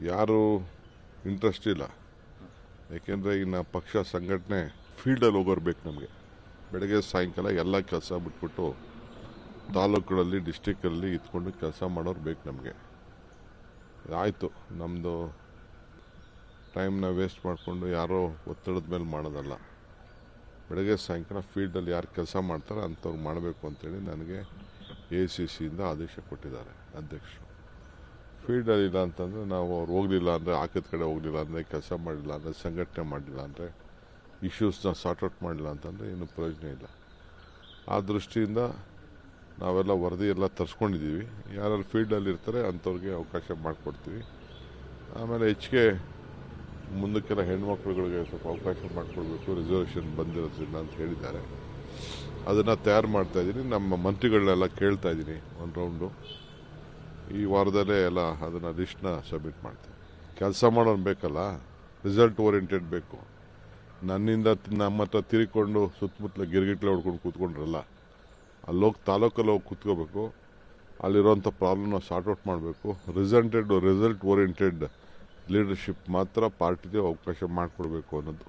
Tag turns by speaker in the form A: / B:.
A: ಯಾರು ಇಂಟ್ರೆಸ್ಟ್ ಇಲ್ಲ. ಯಾಕೆಂದರೆ ಇನ್ನು ಪಕ್ಷ ಸಂಘಟನೆ ಫೀಲ್ಡಲ್ಲಿ ಹೋಗೋರು ಬೇಕು ನಮಗೆ. ಬೆಳಗ್ಗೆ ಸಾಯಂಕಾಲ ಎಲ್ಲ ಕೆಲಸ ಬಿಟ್ಬಿಟ್ಟು ತಾಲೂಕುಗಳಲ್ಲಿ ಡಿಸ್ಟಿಕ್ಕಲ್ಲಿ ಇದ್ಕೊಂಡು ಕೆಲಸ ಮಾಡೋರು ಬೇಕು ನಮಗೆ. ಆಯಿತು ನಮ್ಮದು ಟೈಮ್ನ ವೇಸ್ಟ್ ಮಾಡಿಕೊಂಡು ಯಾರೋ ಒತ್ತಡದ ಮೇಲೆ ಮಾಡೋದಲ್ಲ. ಬೆಳಗ್ಗೆ ಸಾಯಂಕಾಲ ಫೀಲ್ಡಲ್ಲಿ ಯಾರು ಕೆಲಸ ಮಾಡ್ತಾರೋ ಅಂಥವ್ರು ಮಾಡಬೇಕು ಅಂತೇಳಿ ನನಗೆ ಎ ಸಿ ಸಿಯಿಂದ ಆದೇಶ ಕೊಟ್ಟಿದ್ದಾರೆ ಅಧ್ಯಕ್ಷರು. ಫೀಲ್ಡಲ್ಲಿ ಇಲ್ಲ ಅಂತಂದರೆ ನಾವು ಅವ್ರು ಹೋಗಲಿಲ್ಲ ಅಂದರೆ ಆಕದ ಕಡೆ ಹೋಗಲಿಲ್ಲ ಅಂದರೆ ಕೆಲಸ ಮಾಡಲಿಲ್ಲ ಅಂದರೆ ಸಂಘಟನೆ ಮಾಡಲಿಲ್ಲ ಅಂದರೆ ಇಶ್ಯೂಸ್ನ ಸಾರ್ಟ್ ಔಟ್ ಮಾಡಲಿಲ್ಲ ಅಂತಂದರೆ ಏನು ಪ್ರಯೋಜನ ಇಲ್ಲ. ಆ ದೃಷ್ಟಿಯಿಂದ ನಾವೆಲ್ಲ ವರದಿ ಎಲ್ಲ ತರಿಸ್ಕೊಂಡಿದ್ದೀವಿ ಯಾರು ಫೀಲ್ಡಲ್ಲಿ ಇರ್ತಾರೆ ಅಂಥವ್ರಿಗೆ ಅವಕಾಶ ಮಾಡಿಕೊಡ್ತೀವಿ. ಆಮೇಲೆ ಹೆಚ್ಚಿಗೆ ಮುಂದಕ್ಕೆಲ್ಲ ಹೆಣ್ಮಕ್ಳುಗಳಿಗೆ ಸ್ವಲ್ಪ ಅವಕಾಶ ಮಾಡಿಕೊಡ್ಬೇಕು ರಿಸರ್ವೇಷನ್ ಬಂದಿರೋದ್ರಿಂದ ಅಂತ ಹೇಳಿದ್ದಾರೆ. ಅದನ್ನು ತಯಾರು ಮಾಡ್ತಾ ಇದ್ದೀನಿ. ನಮ್ಮ ಮಂತ್ರಿಗಳನ್ನೆಲ್ಲ ಕೇಳ್ತಾ ಇದ್ದೀನಿ ಒಂದು ರೌಂಡು ಈ ವಾರದಲ್ಲೇ ಎಲ್ಲ ಅದನ್ನು ಲಿಸ್ಟ್ನ ಸಬ್ಮಿಟ್ ಮಾಡ್ತೀನಿ. ಕೆಲಸ ಮಾಡೋನು ಬೇಕಲ್ಲ ರಿಸಲ್ಟ್ ಓರಿಯೆಂಟೆಡ್ ಬೇಕು. ನನ್ನಿಂದ ನಮ್ಮ ಹತ್ರ ತಿರುಗಿಕೊಂಡು ಸುತ್ತಮುತ್ತಲ ಗಿರ್ಗಿಟ್ಲೆ ಹೊಡ್ಕೊಂಡು ಕೂತ್ಕೊಂಡ್ರಲ್ಲ, ಅಲ್ಲೋಗಿ ತಾಲೂಕಲ್ಲಿ ಹೋಗಿ ಕೂತ್ಕೋಬೇಕು, ಅಲ್ಲಿರೋಂಥ ಪ್ರಾಬ್ಲಮ್ನ ಸಾರ್ಟ್ ಔಟ್ ಮಾಡಬೇಕು. ರಿಸಲ್ಟೆಡ್ ರಿಸಲ್ಟ್ ಓರಿಯೆಂಟೆಡ್ ಲೀಡರ್ಶಿಪ್ ಮಾತ್ರ ಪಾರ್ಟಿಗೆ ಅವಕಾಶ ಮಾಡಿಕೊಡ್ಬೇಕು ಅನ್ನೋದು.